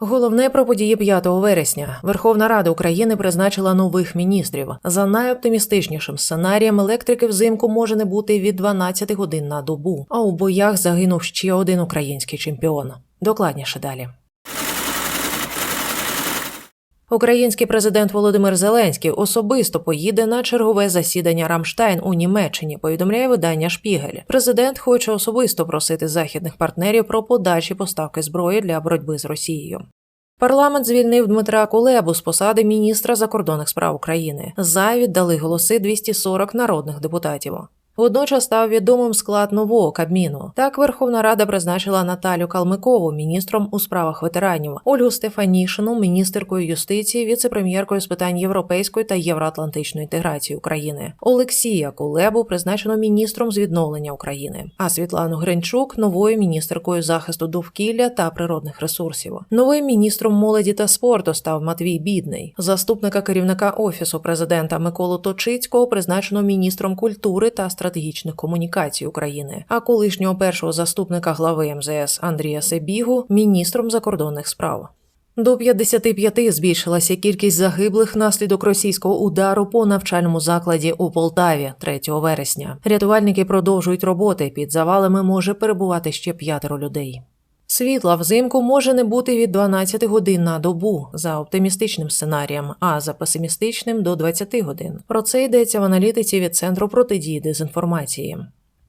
Головне про події 5 вересня. Верховна Рада України призначила нових міністрів. За найоптимістичнішим сценарієм електрики взимку може не бути від 12 годин на добу. А у боях загинув ще один український чемпіон. Докладніше далі. Український президент Володимир Зеленський особисто поїде на чергове засідання Рамштайн у Німеччині. Повідомляє видання Шпігель. Президент хоче особисто просити західних партнерів про подальші поставки зброї для боротьби з Росією. Парламент звільнив Дмитра Кулебу з посади міністра закордонних справ України. За віддали голоси 240 народних депутатів. Водночас став відомим склад нового кабміну. Так Верховна Рада призначила Наталю Калмикову міністром у справах ветеранів, Ольгу Стефанішину міністеркою юстиції, віце-прем'єркою з питань європейської та євроатлантичної інтеграції України. Олексія Кулебу призначено міністром з відновлення України, а Світлану Гринчук новою міністеркою захисту довкілля та природних ресурсів. Новим міністром молоді та спорту став Матвій Бідний. Заступника керівника офісу президента Миколу Точицького призначено міністром культури та стратегічних комунікацій України, а колишнього першого заступника глави МЗС Андрія Себігу міністром закордонних справ. До 55 збільшилася кількість загиблих внаслідок російського удару по навчальному закладі у Полтаві 3 вересня. Рятувальники продовжують роботи. Під завалами може перебувати ще п'ятеро людей. Світла взимку може не бути від 12 годин на добу за оптимістичним сценарієм, а за песимістичним до 20 годин. Про це йдеться в аналітиці від центру протидії дезінформації.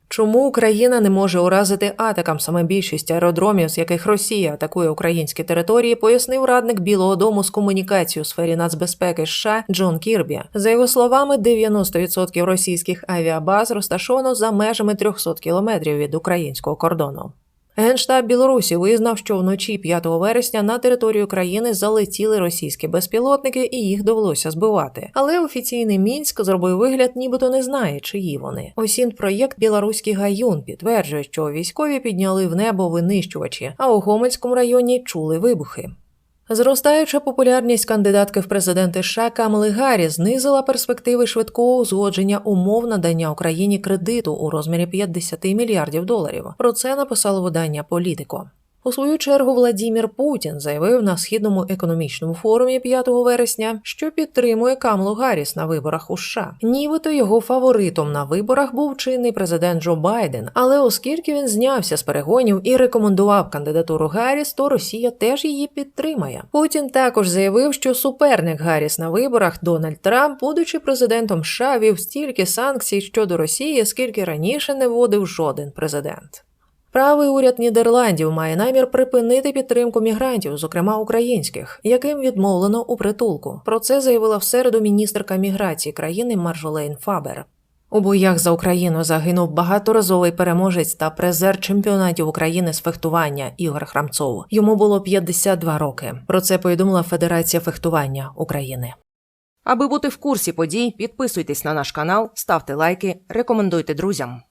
Чому Україна не може уразити атакам саме більшість аеродромів, з яких Росія атакує українські території, пояснив радник Білого Дому з комунікації у сфері нацбезпеки США Джон Кірбі. За його словами, 90% російських авіабаз розташовано за межами 300 кілометрів від українського кордону. Генштаб Білорусі визнав, що вночі 5 вересня на територію країни залетіли російські безпілотники, і їх довелося збивати. Але офіційний мінськ зробив вигляд, нібито не знає, чиї вони. Осінт проєкт Білоруський гаюн підтверджує, що військові підняли в небо винищувачі, а у Гомельському районі чули вибухи. Зростаюча популярність кандидатки в президенти США Камали Гаррі знизила перспективи швидкого узгодження умов надання Україні кредиту у розмірі 50 мільярдів доларів. Про це написало видання Політико. У свою чергу Владімір Путін заявив на східному економічному форумі 5 вересня, що підтримує Камлу Гарріс на виборах у США. Нібито його фаворитом на виборах був чинний президент Джо Байден. Але оскільки він знявся з перегонів і рекомендував кандидатуру Гарріс, то Росія теж її підтримає. Путін також заявив, що суперник Гарріс на виборах Дональд Трамп, будучи президентом США, вів стільки санкцій щодо Росії, скільки раніше не вводив жоден президент. Правий уряд Нідерландів має намір припинити підтримку мігрантів, зокрема українських, яким відмовлено у притулку. Про це заявила в середу міністерка міграції країни Маржолейн Фабер. У боях за Україну загинув багаторазовий переможець та призер чемпіонатів України з фехтування Ігор Храмцов. Йому було 52 роки. Про це повідомила Федерація фехтування України. Аби бути в курсі подій, підписуйтесь на наш канал, ставте лайки, рекомендуйте друзям.